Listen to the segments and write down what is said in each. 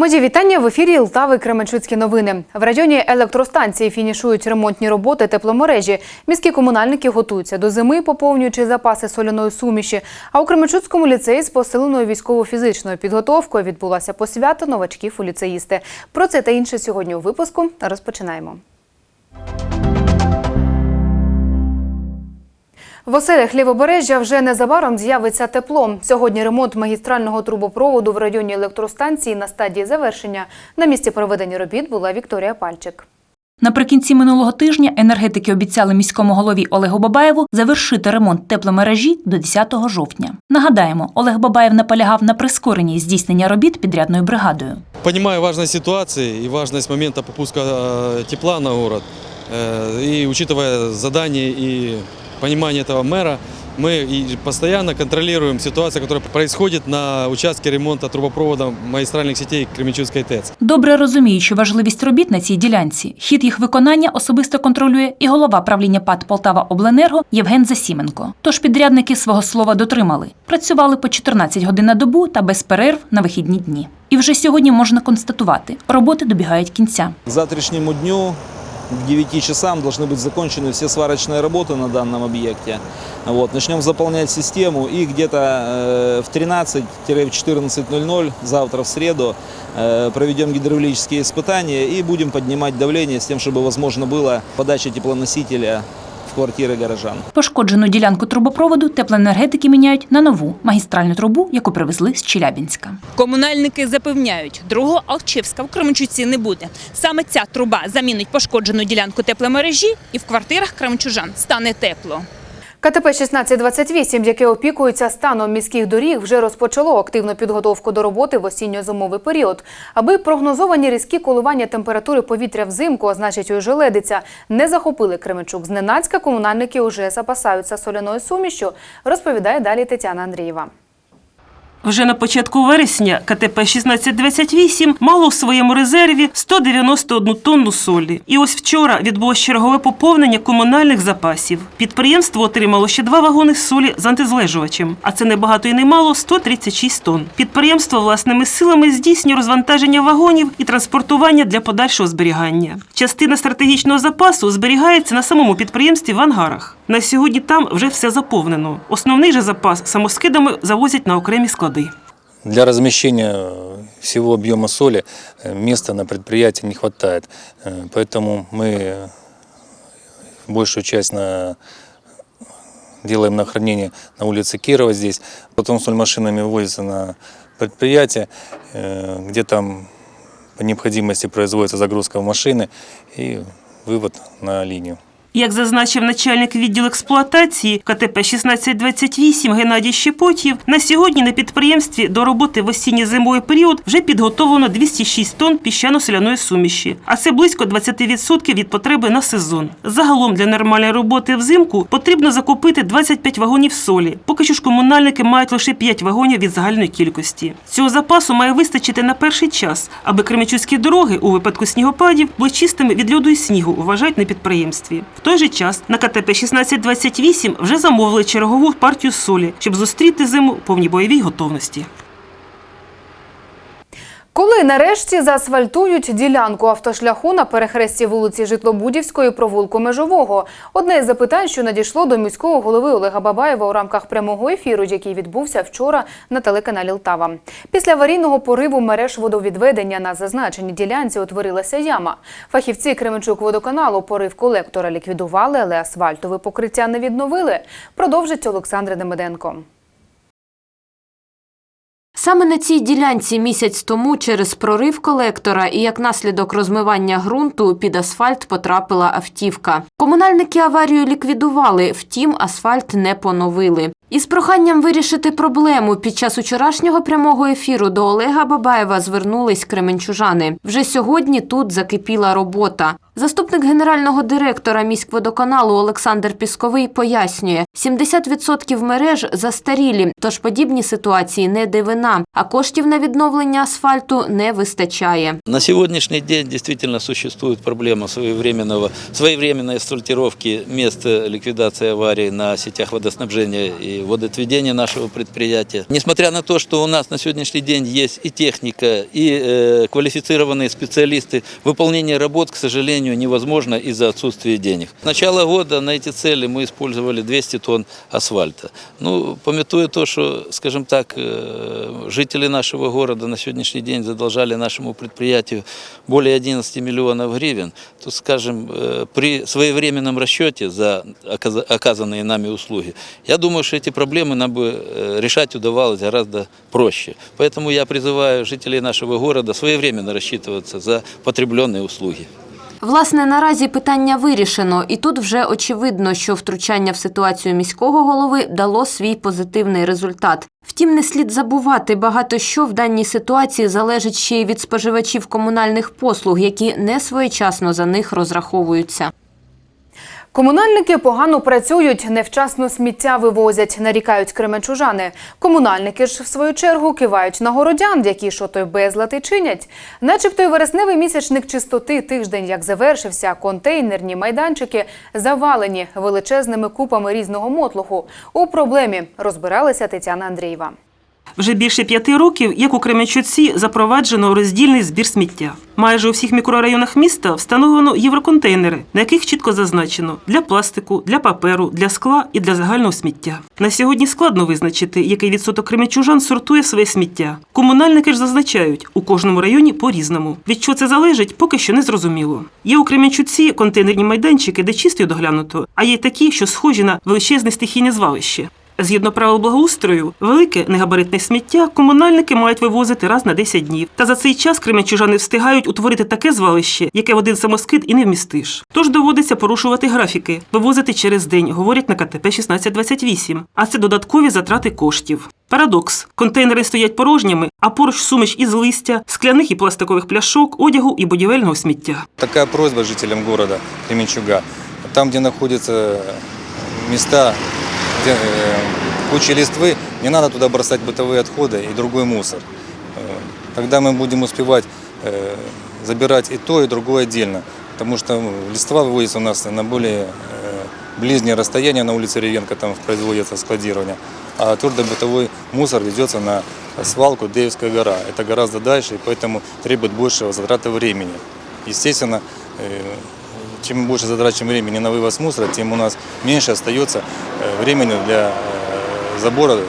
Мої вітання в ефірі Лтави Кременчуцькі новини. В районі електростанції фінішують ремонтні роботи тепломережі. Міські комунальники готуються до зими, поповнюючи запаси соляної суміші. А у Кременчуцькому ліцеї з посиленою військово-фізичною підготовкою відбулася посвята новачків у ліцеїсти. Про це та інше сьогодні у випуску розпочинаємо. В оселях Лівобережжя вже незабаром з'явиться тепло. Сьогодні ремонт магістрального трубопроводу в районі електростанції на стадії завершення. На місці проведення робіт була Вікторія Пальчик. Наприкінці минулого тижня енергетики обіцяли міському голові Олегу Бабаєву завершити ремонт тепломережі до 10 жовтня. Нагадаємо, Олег Бабаєв наполягав на прискоренні здійснення робіт підрядною бригадою. Понимаю важность ситуации и важность момента попуска э, тепла на город, э, и учитывая задание и понимание этого мэра, мы и постоянно контролируем ситуацию, которая происходит на участке ремонта трубопровода магистральных сетей Кременчугской ТЭЦ. Добре розуміючи важливість робіт на цій ділянці, хід їх виконання особисто контролює і голова правління ПАД Полтава Обленерго Євген Засіменко. Тож підрядники свого слова дотримали. Працювали по 14 годин на добу та без перерв на вихідні дні. І вже сьогодні можна констатувати, роботи добігають кінця. К завтрашнему дню к 9 часам должны быть закончены все сварочные работы на данном объекте. Вот, начнем заполнять систему и где-то э, в 13-14.00 завтра в среду э, проведем гидравлические испытания и будем поднимать давление с тем, чтобы возможно было подача теплоносителя в квартири горожан. Пошкоджену ділянку трубопроводу теплоенергетики міняють на нову магістральну трубу, яку привезли з Челябінська. Комунальники запевняють, другого Алчевська в Кременчуці не буде. Саме ця труба замінить пошкоджену ділянку тепломережі і в квартирах кременчужан стане тепло. КТП 1628, яке опікується станом міських доріг, вже розпочало активну підготовку до роботи в осінньо-зимовий період. Аби прогнозовані різкі коливання температури повітря взимку, а значить у желедиця, не захопили Кременчук. Зненацька комунальники уже запасаються соляною сумішю, розповідає далі Тетяна Андрієва. Вже на початку вересня КТП 1628 мало в своєму резерві 191 тонну солі. І ось вчора відбулось чергове поповнення комунальних запасів. Підприємство отримало ще два вагони солі з антизлежувачем, а це не багато і не мало 136 тонн. Підприємство власними силами здійснює розвантаження вагонів і транспортування для подальшого зберігання. Частина стратегічного запасу зберігається на самому підприємстві в ангарах. На сьогодні там вже все заповнено. Основний же запас самоскидами завозять на окремі склади. Для размещения всего объема соли э, места на предприятии не хватает. Э, Поэтому мы большую часть на... делаем на хранение на улице Кирова здесь. Потом соль машинами вывозится на предприятие, э, где там по необходимости производится загрузка в машины и вывод на линию. Як зазначив начальник відділу експлуатації КТП 1628 Геннадій Щепотів, на сьогодні на підприємстві до роботи в осінньо-зимовий період вже підготовлено 206 тонн піщано-соляної суміші, а це близько 20% від потреби на сезон. Загалом для нормальної роботи взимку потрібно закупити 25 вагонів солі. Поки що ж комунальники мають лише 5 вагонів від загальної кількості. Цього запасу має вистачити на перший час, аби кремічуські дороги у випадку снігопадів були чистими від льоду і снігу, вважають на підприємстві. Той же час на КТП 1628 вже замовили чергову партію солі, щоб зустріти зиму в повній бойовій готовності. Коли нарешті заасфальтують ділянку автошляху на перехресті вулиці Житлобудівської провулку Межового? Одне із запитань, що надійшло до міського голови Олега Бабаєва у рамках прямого ефіру, який відбувся вчора на телеканалі Лтава. Після аварійного пориву мереж водовідведення на зазначеній ділянці утворилася яма. Фахівці Кременчук водоканалу порив колектора ліквідували, але асфальтове покриття не відновили. Продовжить Олександр Демиденко. Саме на цій ділянці місяць тому через прорив колектора і як наслідок розмивання ґрунту під асфальт потрапила автівка. Комунальники аварію ліквідували, втім асфальт не поновили. Із проханням вирішити проблему під час вчорашнього прямого ефіру до Олега Бабаєва звернулись кременчужани. Вже сьогодні тут закипіла робота. Заступник генерального директора міськводоканалу Олександр Пісковий пояснює, 70% мереж застарілі, тож подібні ситуації не дивина, а коштів на відновлення асфальту не вистачає. На сегодняшний день действительно существует проблема своевременной асфальтировки мест ликвидации аварий на сетях водоснабжения и и водоотведения нашего предприятия. Несмотря на то, что у нас на сегодняшний день есть и техника, и э, квалифицированные специалисты, выполнение работ, к сожалению, невозможно из-за отсутствия денег. С начала года на эти цели мы использовали 200 тонн асфальта. Ну, пометуя то, что, скажем так, э, жители нашего города на сегодняшний день задолжали нашему предприятию более 11 миллионов гривен, то, скажем, э, при своевременном расчете за оказа- оказанные нами услуги, я думаю, что эти проблемы нам бы э, решать удавалось гораздо проще. Поэтому я призываю жителей нашего города своевременно рассчитываться за потребленные услуги. Власне, наразі питання вирішено, і тут вже очевидно, що втручання в ситуацію міського голови дало свій позитивний результат. Втім, не слід забувати, багато що в даній ситуації залежить ще й від споживачів комунальних послуг, які не своєчасно за них розраховуються. Комунальники погано працюють, невчасно сміття вивозять, нарікають кременчужани. Комунальники ж, в свою чергу, кивають на городян, які що той безлад і чинять. Начебто й вересневий місячник чистоти тиждень, як завершився, контейнерні майданчики завалені величезними купами різного мотлуху. У проблемі розбиралася Тетяна Андрієва. Вже більше п'яти років, як у Кременчуці, запроваджено роздільний збір сміття. Майже у всіх мікрорайонах міста встановлено євроконтейнери, на яких чітко зазначено для пластику, для паперу, для скла і для загального сміття. На сьогодні складно визначити, який відсоток кременчужан сортує своє сміття. Комунальники ж зазначають, у кожному районі по-різному. Від чого це залежить, поки що не зрозуміло. Є у Кременчуці контейнерні майданчики, де чисто доглянуто, а є такі, що схожі на величезне стихійне звалище. Згідно правил благоустрою, велике негабаритне сміття комунальники мають вивозити раз на 10 днів. Та за цей час кременчужани встигають утворити таке звалище, яке в один самоскид і не вмістиш. Тож доводиться порушувати графіки, вивозити через день, говорять на КТП 1628. А це додаткові затрати коштів. Парадокс: контейнери стоять порожніми, а поруч суміш із листя, скляних і пластикових пляшок, одягу і будівельного сміття. Такая просьба жителям города Кременчуга. Там, где находятся места, где э, куча листвы, не надо туда бросать бытовые отходы и другой мусор. Э, Тогда мы будем успевать э, забирать и то, и другое отдельно. Потому что листва выводится у нас на более ближнее расстояние на улице Ревенко, там производится складирование. А твердобытовой мусор везется на свалку Деевская гора. Это гораздо дальше, и поэтому требует большего затрата времени. Естественно, чем больше затрачиваем времени на вывоз мусора, тем у нас меньше остается э, времени для э, забора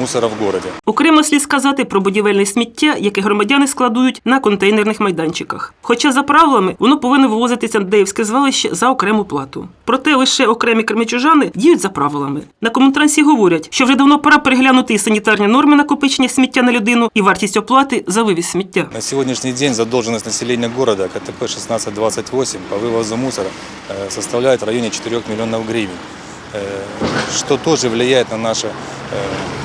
мусора в городе. Окремо слід сказати про будівельне сміття, яке громадяни складують на контейнерних майданчиках. Хоча за правилами воно повинно вивозитися на Деївське звалище за окрему плату. Проте лише окремі кремічужани діють за правилами. На комунтрансі говорять, що вже давно пора переглянути і санітарні норми накопичення сміття на людину, і вартість оплати за вивіз сміття. На сегодняшний день задолженность населения города КТП 1628 по вывозу мусора э, составляет в районе 4 миллионов гривен, э, что тоже влияет на нашу э, э,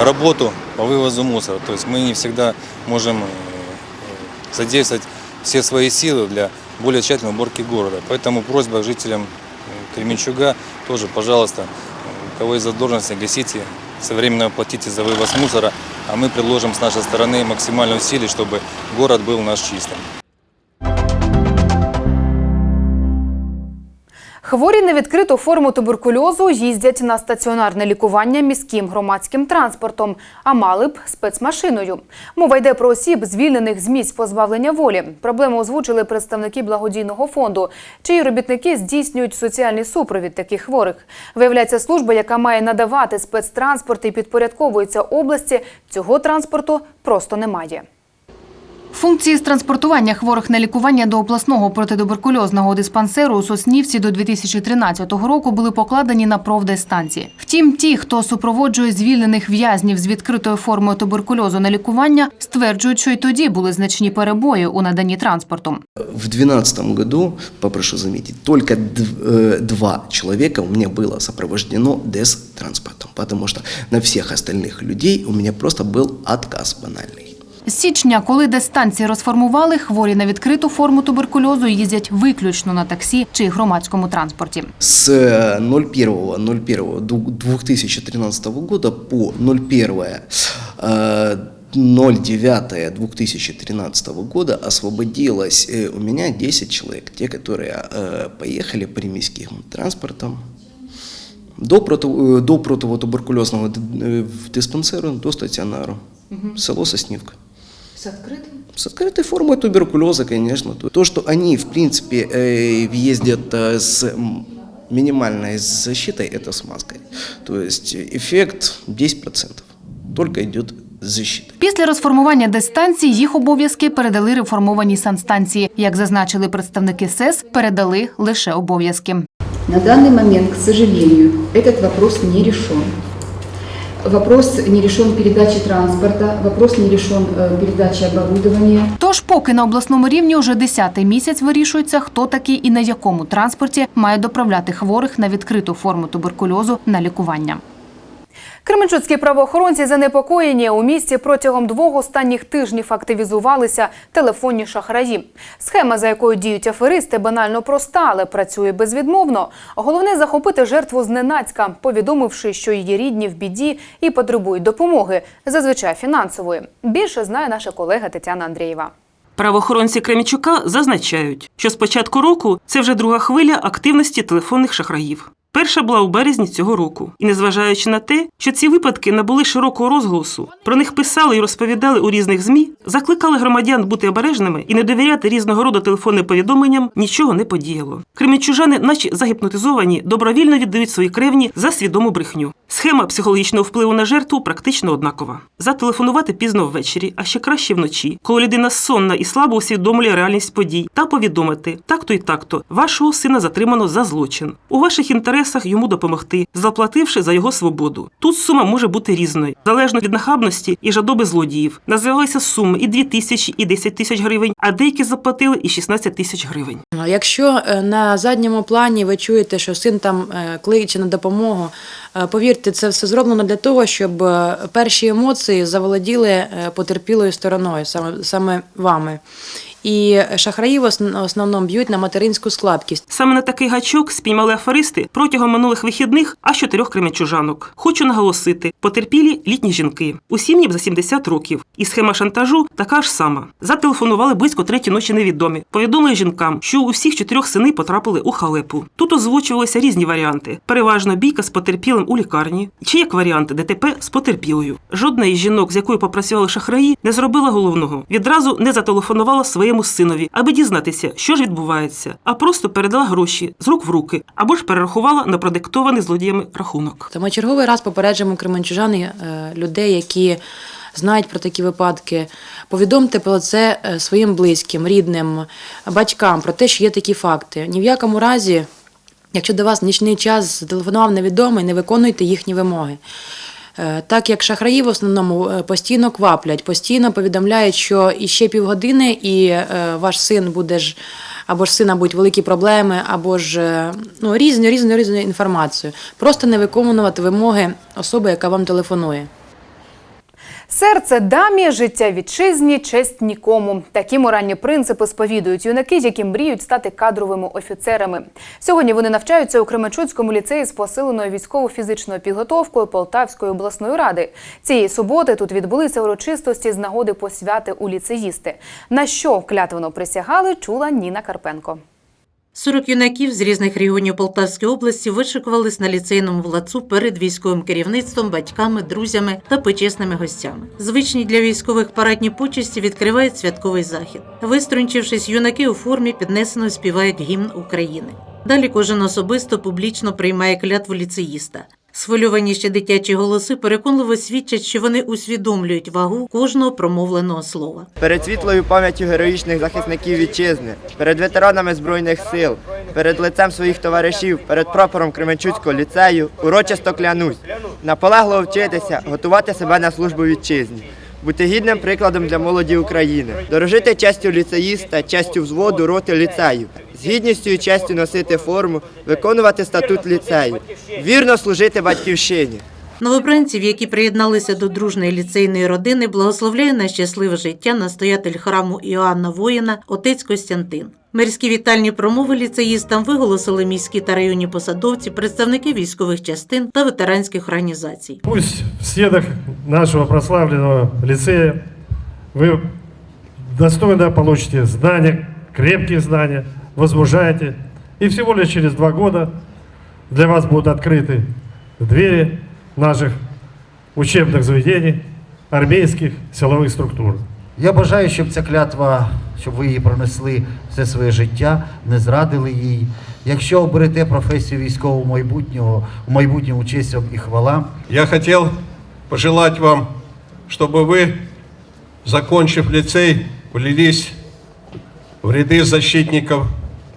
работу по вывозу мусора. То есть мы не всегда можем э, задействовать все свои силы для более тщательной уборки города. Поэтому просьба жителям э, Кременчуга тоже, пожалуйста, э, у кого есть задолженности, гасите, современно платите за вывоз мусора, а мы предложим с нашей стороны максимально усилий, чтобы город был наш чистым. Хворі на відкриту форму туберкульозу їздять на стаціонарне лікування міським громадським транспортом, а мали б спецмашиною. Мова йде про осіб, звільнених з місць позбавлення волі. Проблему озвучили представники благодійного фонду, чиї робітники здійснюють соціальний супровід таких хворих. Виявляється, служба, яка має надавати спецтранспорт і підпорядковується області, цього транспорту просто немає. Функції з транспортування хворих на лікування до обласного протитуберкульозного диспансеру у Соснівці до 2013 року були покладені на профдайстанції. Втім, ті, хто супроводжує звільнених в'язнів з відкритою формою туберкульозу на лікування, стверджують, що й тоді були значні перебої у наданні транспорту. В 2012 году, попрошу заметить, только дв- э, два человека у меня было сопровождено ДЭС-транспортом, потому что на всех остальных людей у меня просто был отказ банальный. З січня, коли дистанції розформували, хворі на відкриту форму туберкульозу їздять виключно на таксі чи громадському транспорті. С э, 01.01.2013 года по 01. э, 09.2013 года освободилось э, у меня 10 человек, те, которые э, поехали приміським транспортом До, против, до противотуберкульозного д- э, диспансера до стационара. Село Соснівка. З відкритим? С открытой формой туберкулеза, конечно. То- То, что они, в принципе, э, въездят э, с м, минимальной защитой, это с маской. То есть э, эффект 10%. Только идет защита. Після розформування дистанцій їх обов'язки передали реформованій санстанції. Як зазначили представники СЕС, передали лише обов'язки. На данный момент, к сожалению, этот вопрос не решен. Вопрос не решен передачи транспорта, вопрос не решен э, передачи оборудования. Тож, поки на обласному рівні уже десятий місяць вирішується, хто такий і на якому транспорті має доправляти хворих на відкриту форму туберкульозу на лікування. Кременчуцькі правоохоронці занепокоєні. У місті протягом двох останніх тижнів активізувалися телефонні шахраї. Схема, за якою діють аферисти, банально проста, але працює безвідмовно. Головне захопити жертву зненацька, повідомивши, що її рідні в біді і потребують допомоги, зазвичай фінансової. Більше знає наша колега Тетяна Андрієва. Правоохоронці Кремічука зазначають, що з початку року це вже друга хвиля активності телефонних шахраїв. Перша була у березні цього року, і незважаючи на те, що ці випадки набули широкого розголосу, про них писали і розповідали у різних змі, закликали громадян бути обережними і не довіряти різного роду телефонним повідомленням, нічого не подіяло. Кремічужани, наче загіпнотизовані, добровільно віддають свої кревні за свідому брехню. Схема психологічного впливу на жертву практично однакова. Зателефонувати пізно ввечері, а ще краще вночі, коли людина сонна і слабо усвідомлює реальність подій, та повідомити так-то і так-то вашого сина затримано за злочин. У ваших інтересах йому допомогти, заплативши за його свободу. Тут сума може бути різною, залежно від нахабності і жадоби злодіїв. Називалися суми і 2 тисячі, і 10 тисяч гривень, а деякі заплатили і 16 тисяч гривень. Якщо е, на задньому плані ви чуєте, що син там е, кличе на допомогу, е, повірте, це все зроблено для того, щоб перші емоції заволоділи потерпілою стороною, саме, саме вами. І шахраї в основ- основному б'ють на материнську слабкість. Саме на такий гачок спіймали аферисти протягом минулих вихідних аж чотирьох кременчужанок. Хочу наголосити: потерпілі літні жінки, усім їм за 70 років. І схема шантажу така ж сама. Зателефонували близько треті ночі невідомі. Повідомили жінкам, що у всіх чотирьох сини потрапили у халепу. Тут озвучувалися різні варіанти: переважно бійка з потерпілим у лікарні, чи як варіант ДТП з потерпілою. Жодна із жінок, з якою попрацювали шахраї, не зробила головного. Відразу не зателефонувала своєму синові, аби дізнатися, що ж відбувається, а просто передала гроші з рук в руки або ж перерахувала на продиктований злодіями рахунок. Тому черговий раз попереджуємо кременчужани е, людей, які знають про такі випадки. Повідомте про це е, своїм близьким, рідним, батькам про те, що є такі факти. Ні в якому разі, якщо до вас нічний час зателефонував невідомий, не виконуйте їхні вимоги. Е, Так як шахраї в основному е, постійно кваплять, постійно повідомляють, що іще півгодини і е, ваш син буде ж або ж сина будуть великі проблеми, або ж ну, різну, різну, різну інформацію. Просто не виконувати вимоги особи, яка вам телефонує. Серце дамі, життя вітчизні, честь нікому. Такі моральні принципи сповідують юнаки, які мріють стати кадровими офіцерами. Сьогодні вони навчаються у Кременчуцькому ліцеї з посиленою військово-фізичною підготовкою Полтавської обласної ради. Цієї суботи тут відбулися урочистості з нагоди посвяти у ліцеїсти. На що клятвено присягали, чула Ніна Карпенко. 40 юнаків з різних регіонів Полтавської області вишикувались на ліцейному влацу перед військовим керівництвом, батьками, друзями та почесними гостями. Звичні для військових парадні почесті відкривають святковий захід. Виструнчившись, юнаки у формі піднесено співають гімн України. Далі кожен особисто публічно приймає клятву ліцеїста. Схвильовані ще дитячі голоси переконливо свідчать, що вони усвідомлюють вагу кожного промовленого слова. перед світлою пам'яттю героїчних захисників вітчизни, перед ветеранами збройних сил, перед лицем своїх товаришів, перед прапором Кременчуцького ліцею, урочисто клянусь, наполегло вчитися, готувати себе на службу вітчизні. Бути гідним прикладом для молоді України, дорожити честю ліцеїста, честю взводу роти ліцею, з гідністю і честю носити форму, виконувати статут ліцею, вірно служити батьківщині. Новобранців, які приєдналися до дружної ліцейної родини, благословляє на щасливе життя настоятель храму Іоанна Воїна, отець Костянтин. Мирські вітальні промови ліцеїстам виголосили міські та районні посадовці, представники військових частин та ветеранських організацій. Пусть в стенах нашего прославленного лицея вы достойно получите знания, крепкие знания, возмужаете. И всего лишь через два года для вас будут открыты двери наших учебных заведений, армейских, силовых структур. Я бажаю, щоб ця клятва, щоб ви її пронесли все своє життя, не зрадили їй. Якщо оберете професію військового майбутнього, у майбутньому честь вам і хвала. Я хотел пожелать вам, чтобы вы, закончив лицей, влились в ряды защитников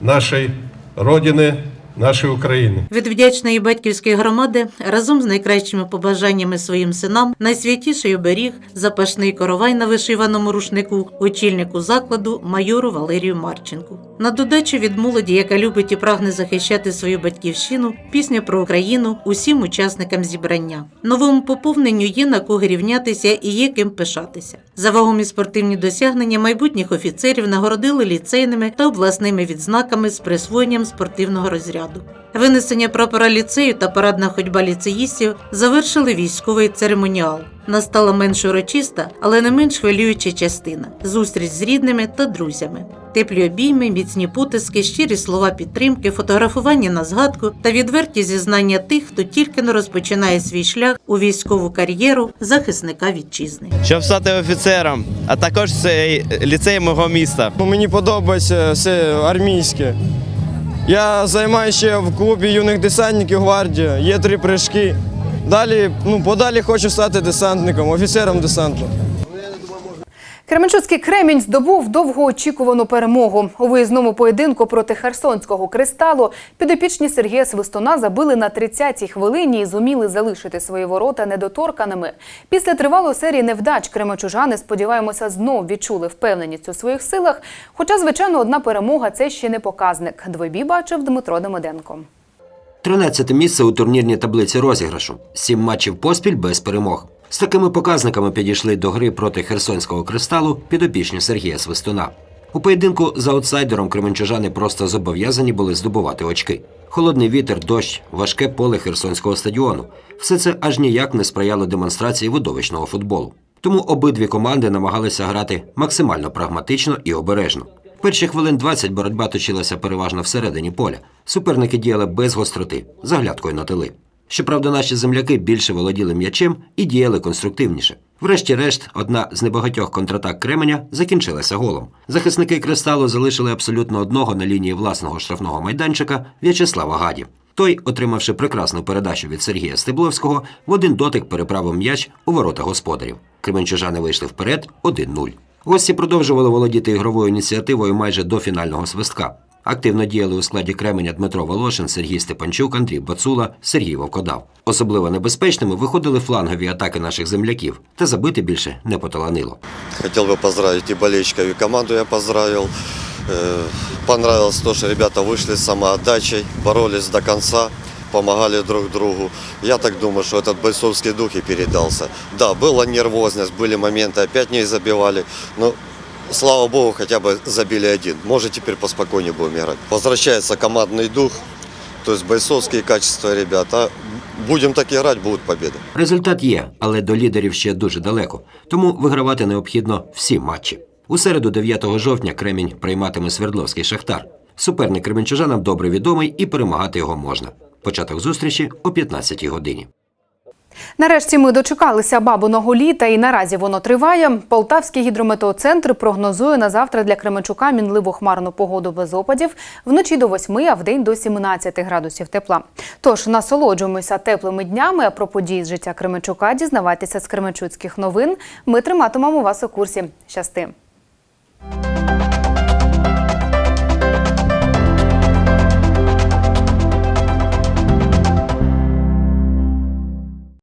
нашей Родини. Нашої України Від вдячної батьківської громади разом з найкращими побажаннями своїм синам найсвятіший оберіг, запашний коровай на вишиваному рушнику, очільнику закладу майору Валерію Марченку. На додачу від молоді, яка любить і прагне захищати свою батьківщину, пісня про Україну усім учасникам зібрання. Новому поповненню є на кого рівнятися і є ким пишатися. За вагомі спортивні досягнення майбутніх офіцерів нагородили ліцейними та обласними відзнаками з присвоєнням спортивного розряду. Винесення прапора ліцею та парадна ходьба ліцеїстів завершили військовий церемоніал. Настала менш урочиста, але не менш хвилююча частина зустріч з рідними та друзями. Теплі обійми, міцні потиски, щирі слова підтримки, фотографування на згадку та відверті зізнання тих, хто тільки не розпочинає свій шлях у військову кар'єру захисника вітчизни. Щоб стати офіцером, а також це ліцей мого міста. Мені подобається все армійське. Я займаюся ще в клубі юних десантників гвардія, є три прыжки. Далі, ну, подалі хочу стати десантником, офіцером десанту. Кременчуцький Кремінь здобув довгоочікувану перемогу. У виїзному поєдинку проти Херсонського кристалу підопічні Сергія Свистуна забили на 30-й хвилині і зуміли залишити свої ворота недоторканими. Після тривалої серії невдач кременчужани, сподіваємося, знов відчули впевненість у своїх силах. Хоча, звичайно, одна перемога це ще не показник. Двойбі бачив Дмитро Демиденко. 13 місце у турнірній таблиці розіграшу. Сім матчів поспіль без перемог. З такими показниками підійшли до гри проти Херсонського кристалу підопічні Сергія Свистуна. У поєдинку за аутсайдером кременчужани просто зобов'язані були здобувати очки. Холодний вітер, дощ, важке поле Херсонського стадіону. Все це аж ніяк не сприяло демонстрації видовищного футболу. Тому обидві команди намагалися грати максимально прагматично і обережно. Перші хвилин 20 боротьба точилася переважно всередині поля. Суперники діяли без гостроти, заглядкою на тили. Щоправда, наші земляки більше володіли м'ячем і діяли конструктивніше. Врешті-решт, одна з небагатьох контратак Кременя закінчилася голом. Захисники кристалу залишили абсолютно одного на лінії власного штрафного майданчика В'ячеслава Гаді. Той, отримавши прекрасну передачу від Сергія Стебловського, в один дотик переправив м'яч у ворота господарів. Кременчужани вийшли вперед 1-0. Гості продовжували володіти ігровою ініціативою майже до фінального свистка. Активно діяли у складі Кременя Дмитро Волошин, Сергій Степанчук, Андрій Бацула, Сергій Вовкодав. Особливо небезпечними виходили флангові атаки наших земляків, та забити більше не поталанило. Хотел бы поздравить и болельщиков, и команду я поздравил. Э, Понравилось то, что ребята вышли с самоотдачей, боролись до конца, помогали друг другу. Я так думаю, что этот бойцовский дух и передался. Да, была нервозность, были моменты, опять не забивали, но слава богу, хотя бы забили один. Может, теперь поспокойнее будем играть. Возвращается командный дух, то есть бойцовские качества ребят. А будем так играть, будут победы. Результат є, але до лідерів ще дуже далеко, тому вигравати необхідно всі матчі. У середу, 9 жовтня, Кремінь прийматиме Свердловський Шахтар. Суперник кременчужанам добре відомий і перемагати його можна. Початок зустрічі о 15 годині. Нарешті ми дочекалися бабиного літа і наразі воно триває. Полтавський гідрометеоцентр прогнозує на завтра для Кременчука мінливу хмарну погоду без опадів, вночі до 8, а вдень до 17 градусів тепла. Тож насолоджуємося теплими днями, а про події з життя Кременчука дізнавайтеся з Кременчуцьких новин. Ми триматимемо вас у курсі. Щасти!